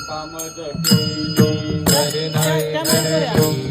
रूपामज केली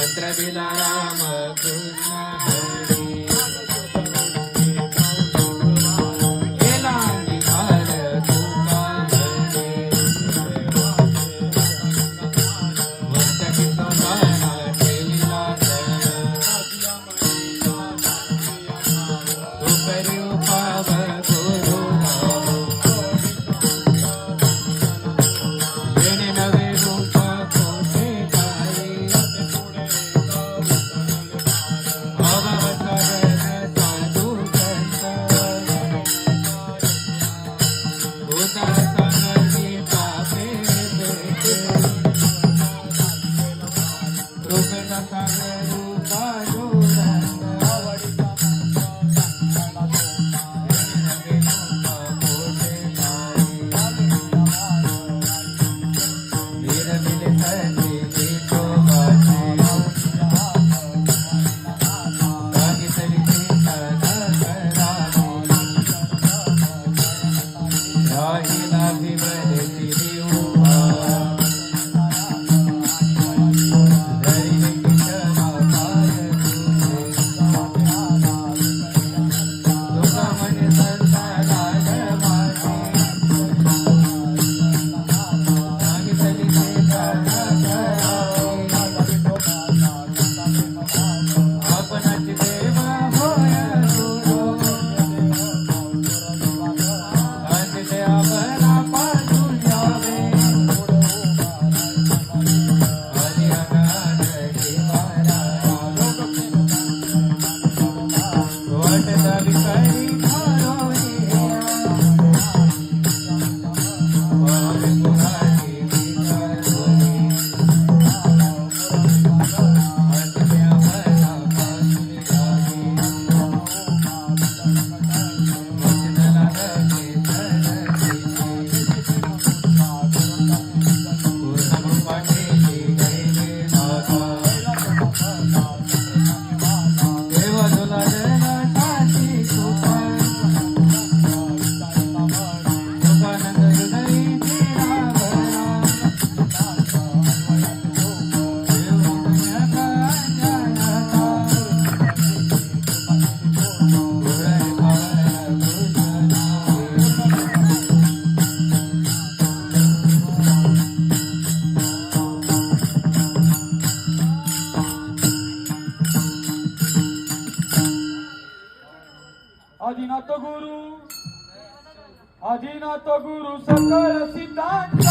अत्र मिला मा ಆದಿನಾಥ ತಗುರು ಆದಿನಾಥ ತಗುರು ಸಕಲ ಸಿದ್ಧಾಂತ.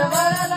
Shabbat.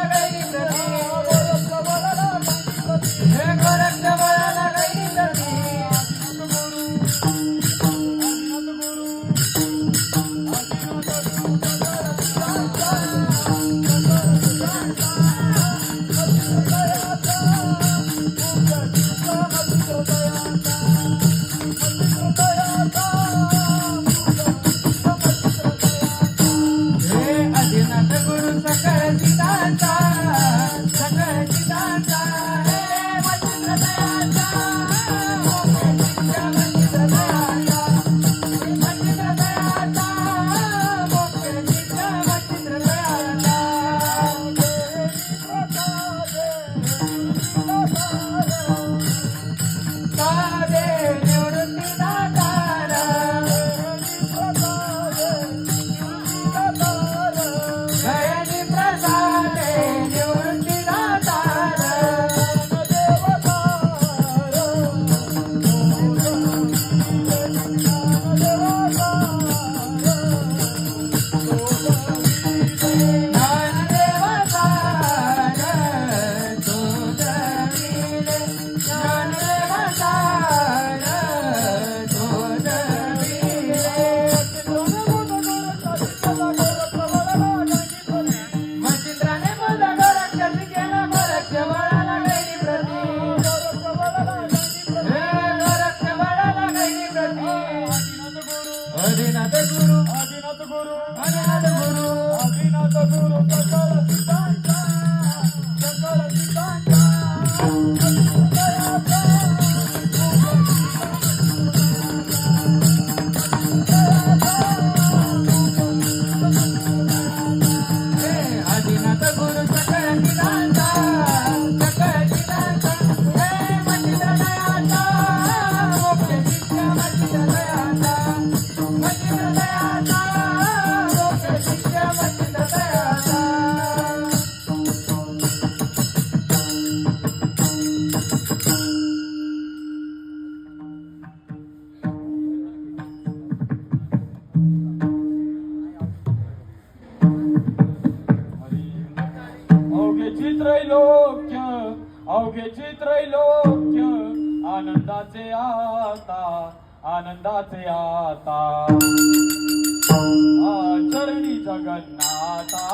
अवघेची त्रैलोक्य अवघेची त्रैलोक्य आनंदाचे आता आनंदाचे आता. चरणी जगन्नाथा.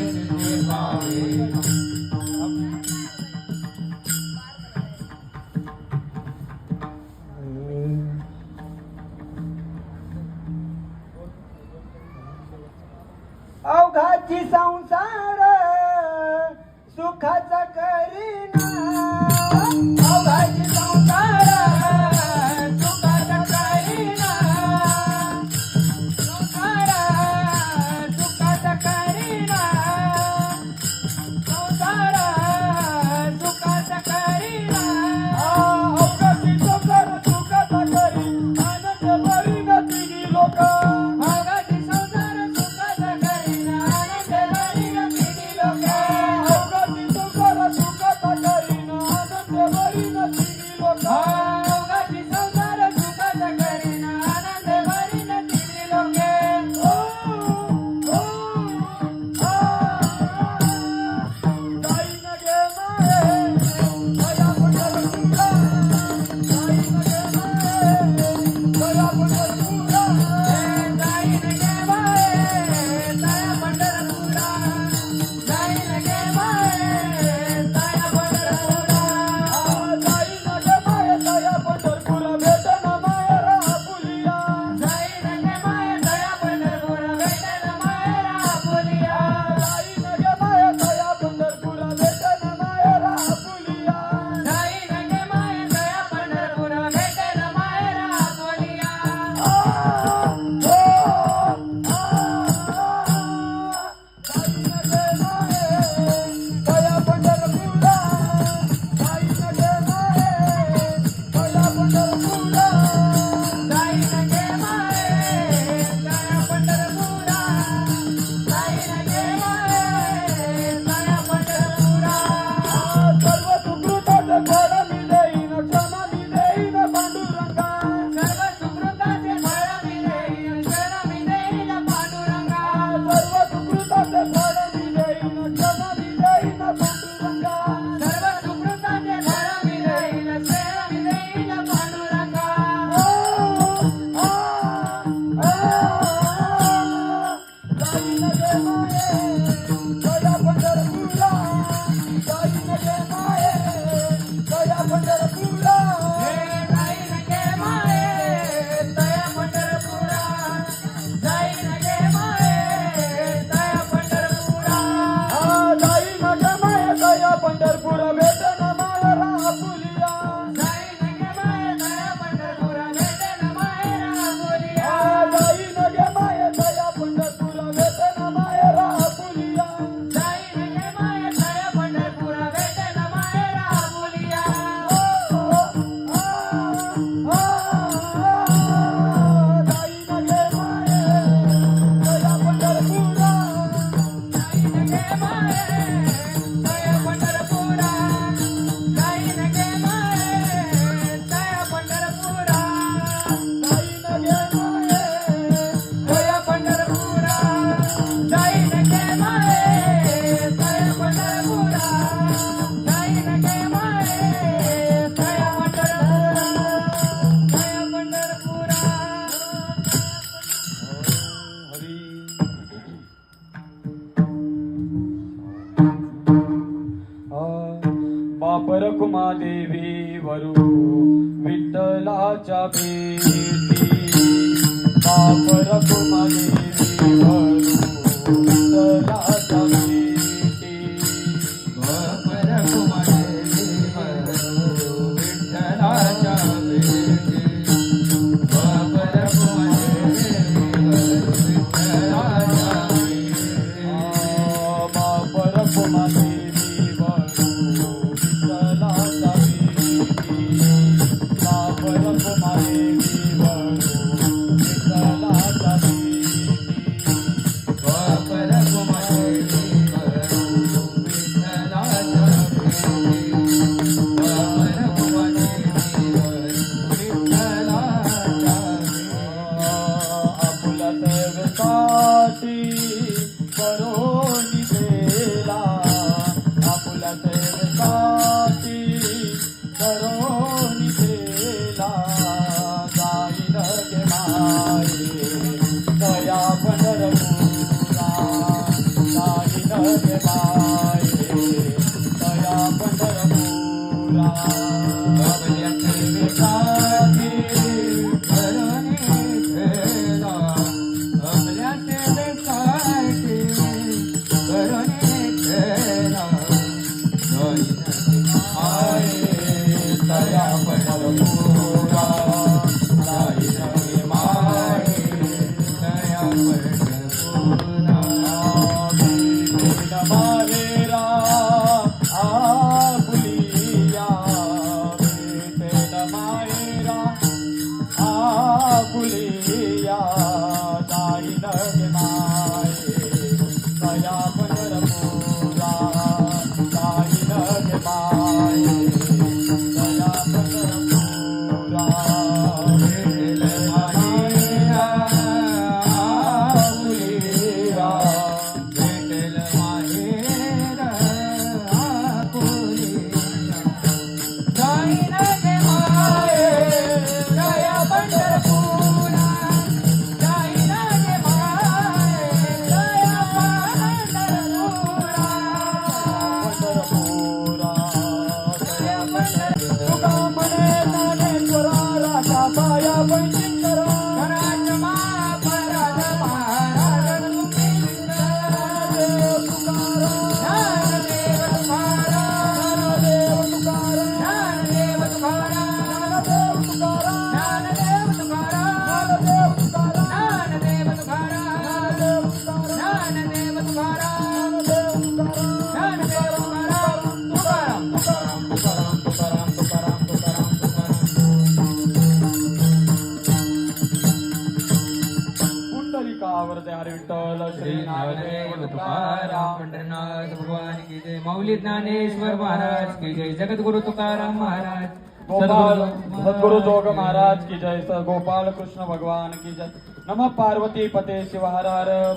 पंढरनाथ भगवान की जय माऊली ज्ञानेश्वर महाराज की जय जगद्गुरु तुकाराम महाराज गोपाल सद्गुरु जोग महाराज की जय गोपाल कृष्ण भगवान की जय नम पार्वती पते शिवहर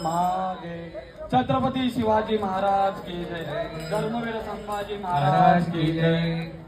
महादेव छत्रपति शिवाजी महाराज की जय धर्मवीर संभाजी महाराज की जय